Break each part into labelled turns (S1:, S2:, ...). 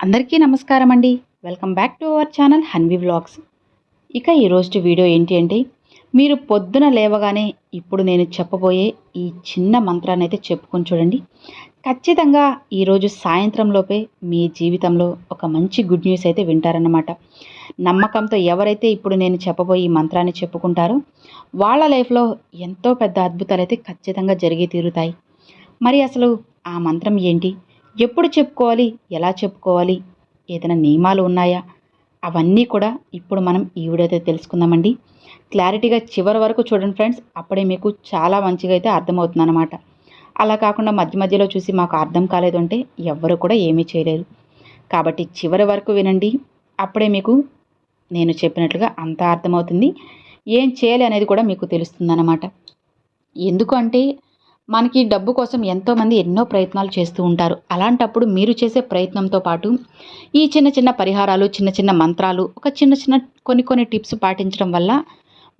S1: అందరికీ నమస్కారం అండి welcome back to our channel Hanvi vlogs ఇక ఈరోజు వీడియో ఏంటి అంటే మీరు పొద్దున లేవగానే ఇప్పుడు నేను చెప్పబోయే ఈ చిన్న మంత్రాన్ని అయితే చెప్పుకొని చూడండి. ఖచ్చితంగా ఈరోజు సాయంత్రంలోపే మీ జీవితంలో ఒక మంచి గుడ్ న్యూస్ అయితే వింటారన్నమాట. నమ్మకంతో ఎవరైతే ఇప్పుడు నేను చెప్పబోయే ఈ మంత్రాన్ని చెప్పుకుంటారో వాళ్ళ లైఫ్లో ఎంతో పెద్ద అద్భుతాలు అయితే ఖచ్చితంగా జరిగి తీరుతాయి. మరి అసలు ఆ మంత్రం ఏంటి? ఎప్పుడు చెప్పుకోవాలి? ఎలా చెప్పుకోవాలి? ఏదైనా నియమాలు ఉన్నాయా? అవన్నీ కూడా ఇప్పుడు మనం ఈ వీడియోతో తెలుసుకుందామండి. క్లారిటీగా చివరి వరకు చూడండి ఫ్రెండ్స్. అప్పుడే మీకు చాలా మంచిగా అయితే అర్థమవుతుంది అనమాట అలా కాకుండా మధ్య మధ్యలో చూసి మాకు అర్థం కాలేదు అంటే ఎవ్వరు కూడా ఏమీ చేయలేరు. కాబట్టి చివరి వరకు వినండి. అప్పుడే మీకు నేను చెప్పినట్లుగా అంతా అర్థమవుతుంది. ఏం చేయాలి అనేది కూడా మీకు తెలుస్తుందన్నమాట. ఎందుకు అంటే మనకి డబ్బు కోసం ఎంతోమంది ఎన్నో ప్రయత్నాలు చేస్తూ ఉంటారు. అలాంటప్పుడు మీరు చేసే ప్రయత్నంతో పాటు ఈ చిన్న చిన్న పరిహారాలు చిన్న చిన్న మంత్రాలు ఒక చిన్న చిన్న కొన్ని కొన్ని టిప్స్ పాటించడం వల్ల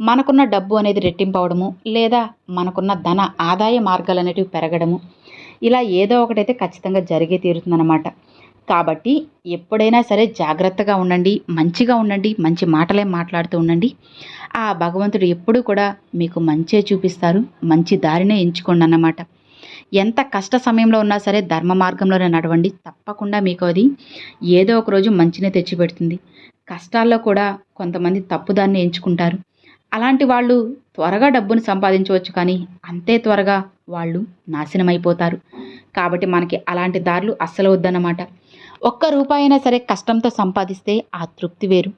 S1: మనకున్న డబ్బు అనేది రెట్టింపవడము లేదా మనకున్న ధన ఆదాయ మార్గాలు అనేటివి పెరగడము. ఇలా ఏదో ఒకటైతే ఖచ్చితంగా జరిగే తీరుతుందన్నమాట. కాబట్టి ఎప్పుడైనా సరే జాగ్రత్తగా ఉండండి మంచిగా ఉండండి మంచి మాటలే మాట్లాడుతూ ఉండండి. ఆ భగవంతుడు ఎప్పుడూ కూడా మీకు మంచే చూపిస్తారు మంచి దారినే ఎంచుకోండి అన్నమాట. ఎంత కష్ట సమయంలో ఉన్నా సరే ధర్మ మార్గంలోనే నడవండి తప్పకుండా మీకు అది ఏదో ఒక రోజు మంచినే తెచ్చిపెడుతుంది. కష్టాల్లో కూడా కొంతమంది తప్పుదాన్ని ఎంచుకుంటారు. అలాంటి వాళ్ళు త్వరగా డబ్బును సంపాదించవచ్చు కానీ అంతే త్వరగా వాళ్ళు నాశనమైపోతారు. కాబట్టి మనకి అలాంటి దారులు అస్సలు వద్దన్నమాట. ఒక్క రూపాయి అయినా సరే కష్టంతో సంపాదిస్తే ఆ తృప్తి వేరు.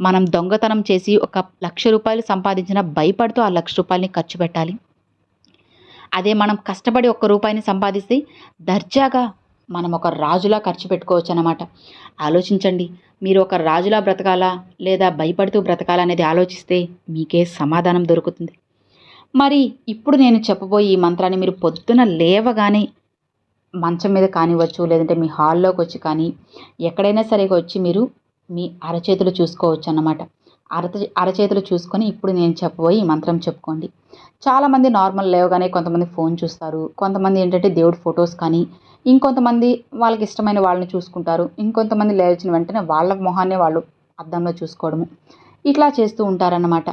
S1: మనం దొంగతనం చేసి ఒక లక్ష రూపాయలు సంపాదించిన భయపడుతూ ఆ లక్ష రూపాయలని ఖర్చు పెట్టాలి. అదే మనం కష్టపడి ఒక్క రూపాయిని సంపాదిస్తే దర్జాగా మనం ఒక రాజులా ఖర్చు పెట్టుకోవచ్చు అన్నమాట. ఆలోచించండి మీరు ఒక రాజులా బ్రతకాలా లేదా భయపడుతూ బ్రతకాలా అనేది ఆలోచిస్తే మీకే సమాధానం దొరుకుతుంది. మరి ఇప్పుడు నేను చెప్పబోయే ఈ మంత్రాన్ని మీరు పొద్దున లేవగానే మంచం మీద కానివ్వచ్చు లేదంటే మీ హాల్లోకి వచ్చి కానీ ఎక్కడైనా సరే వచ్చి మీరు మీ అరచేతులు చూసుకోవచ్చు అన్నమాట. అరత అరచేతులు చూసుకొని ఇప్పుడు నేను చెప్పబోయి ఈ మంత్రం చెప్పుకోండి. చాలామంది నార్మల్ లేవగానే కొంతమంది ఫోన్ చూస్తారు. కొంతమంది ఏంటంటే దేవుడి ఫొటోస్ కానీ ఇంకొంతమంది వాళ్ళకి ఇష్టమైన వాళ్ళని చూసుకుంటారు. ఇంకొంతమంది లేచిన వెంటనే వాళ్ళ మొహాన్ని వాళ్ళు అద్దంలో చూసుకోవడము. ఇట్లా చేస్తూ ఉంటారన్నమాట.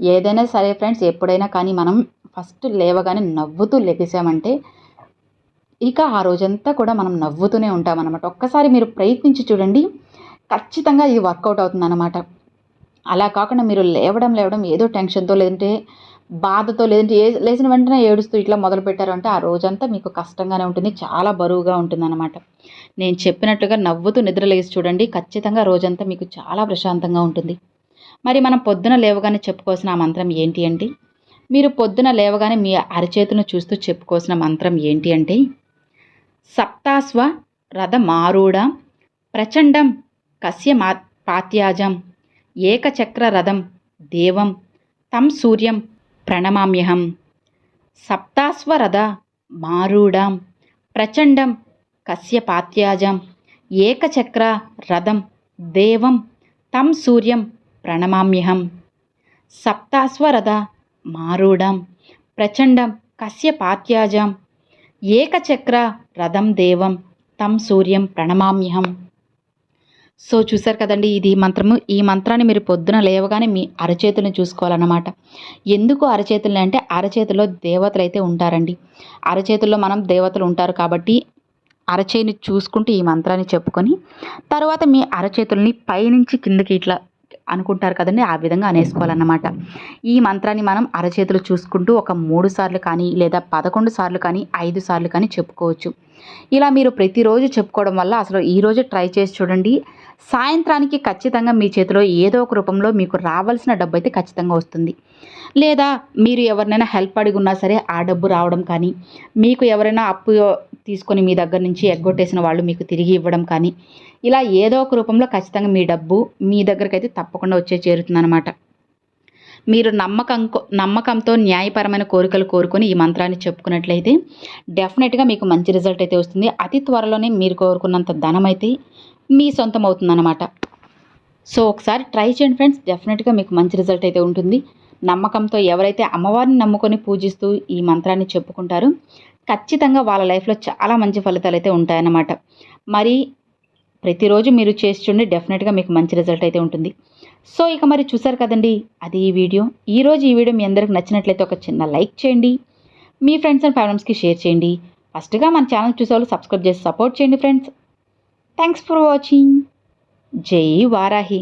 S1: ఏదైనా సరే ఫ్రెండ్స్ ఎప్పుడైనా కానీ మనం ఫస్ట్ లేవగానే నవ్వుతూ లెగిసామంటే ఇక ఆ రోజంతా కూడా మనం నవ్వుతూనే ఉంటామన్నమాట. ఒక్కసారి మీరు ప్రయత్నించి చూడండి ఖచ్చితంగా ఇది వర్కౌట్ అవుతుందన్నమాట. అలా కాకుండా మీరు లేవడం లేవడం ఏదో టెన్షన్తో లేదంటే బాధతో లేదంటే ఏ లేచిన వెంటనే ఏడుస్తూ ఇట్లా మొదలు పెట్టారంటే ఆ రోజంతా మీకు కష్టంగానే ఉంటుంది చాలా బరువుగా ఉంటుందన్నమాట. నేను చెప్పినట్లుగా నవ్వుతూ నిద్ర లేచి చూడండి ఖచ్చితంగా రోజంతా మీకు చాలా ప్రశాంతంగా ఉంటుంది. మరి మనం పొద్దున లేవగానే చెప్పుకోవాల్సిన ఆ మంత్రం ఏంటి అంటే మీరు పొద్దున లేవగానే మీ అరచేతును చూస్తూ చెప్పుకోవాల్సిన మంత్రం ఏంటి అంటే సప్తాస్వ రథమారూఢ ప్రచండం కస్య మా పాత్యాజం ఏకచక్రరథం దేవం తం సూర్యం ప్రణమామ్యహం సప్తాస్వరథ మారూఢం ప్రచండం కస్య పాత్యాజం ఏకచక్ర రథం దేవం తం సూర్యం ప్రణమామ్యహం సప్తాస్వరథ మారూఢం ప్రచండం కస్య పాత్యాజం ఏకచక్ర రథం దేవం తం సూర్యం ప్రణమామ్యహం. సో చూసారు కదండి ఇది మంత్రము. ఈ మంత్రాన్ని మీరు పొద్దున లేవగానే మీ అరచేతులను చూసుకోవాలన్నమాట. ఎందుకు అరచేతులు అంటే అరచేతిలో దేవతలు అయితే ఉంటారండి. అరచేతుల్లో మనం దేవతలు ఉంటారు కాబట్టి అరచేయిని చూసుకుంటూ ఈ మంత్రాన్ని చెప్పుకొని తర్వాత మీ అరచేతుల్ని పైనుంచి కిందకి ఇట్లా అనుకుంటారు కదండి ఆ విధంగా అనేసుకోవాలన్నమాట. ఈ మంత్రాన్ని మనం అరచేతులు చూసుకుంటూ ఒక మూడు సార్లు కానీ లేదా పదకొండు సార్లు కానీ ఐదు సార్లు కానీ చెప్పుకోవచ్చు. ఇలా మీరు ప్రతిరోజు చెప్పుకోవడం వల్ల అసలు ఈరోజు ట్రై చేసి చూడండి. సాయంత్రానికి ఖచ్చితంగా మీ చేతిలో ఏదో ఒక రూపంలో మీకు రావాల్సిన డబ్బు అయితే ఖచ్చితంగా వస్తుంది. లేదా మీరు ఎవరినైనా హెల్ప్ అడిగి ఉన్నా సరే ఆ డబ్బు రావడం కానీ మీకు ఎవరైనా అప్పు తీసుకొని మీ దగ్గర నుంచి ఎగ్గొట్టేసిన వాళ్ళు మీకు తిరిగి ఇవ్వడం కానీ ఇలా ఏదో ఒక రూపంలో ఖచ్చితంగా మీ డబ్బు మీ దగ్గరికి అయితే తప్పకుండా వచ్చే చేరుతుందన్నమాట. మీరు నమ్మకం నమ్మకంతో న్యాయపరమైన కోరికలు కోరుకొని ఈ మంత్రాన్ని చెప్పుకున్నట్లయితే డెఫినెట్గా మీకు మంచి రిజల్ట్ అయితే వస్తుంది. అతి త్వరలోనే మీరు కోరుకున్నంత ధనం అయితే మీ సొంతం అవుతుందన్నమాట. సో ఒకసారి ట్రై చేయండి ఫ్రెండ్స్. డెఫినెట్గా మీకు మంచి రిజల్ట్ అయితే ఉంటుంది. నమ్మకంతో ఎవరైతే అమ్మవారిని నమ్ముకొని పూజిస్తూ ఈ మంత్రాన్ని చెప్పుకుంటారో ఖచ్చితంగా వాళ్ళ లైఫ్లో చాలా మంచి ఫలితాలు అయితే ఉంటాయన్నమాట. మరి ప్రతిరోజు మీరు చేసి చూడండి డెఫినెట్గా మీకు మంచి రిజల్ట్ అయితే ఉంటుంది. సో ఇక మరి చూసారు కదండి అది ఈ వీడియో. ఈరోజు ఈ వీడియో మీ అందరికి నచ్చినట్లయితే ఒక చిన్న లైక్ చేయండి మీ ఫ్రెండ్స్ అండ్ ఫ్యామిలీస్కి షేర్ చేయండి. ఫస్ట్గా మన ఛానల్ చూసేవాళ్ళు సబ్స్క్రైబ్ చేసి సపోర్ట్ చేయండి ఫ్రెండ్స్. Thanks for watching. జై వారాహి.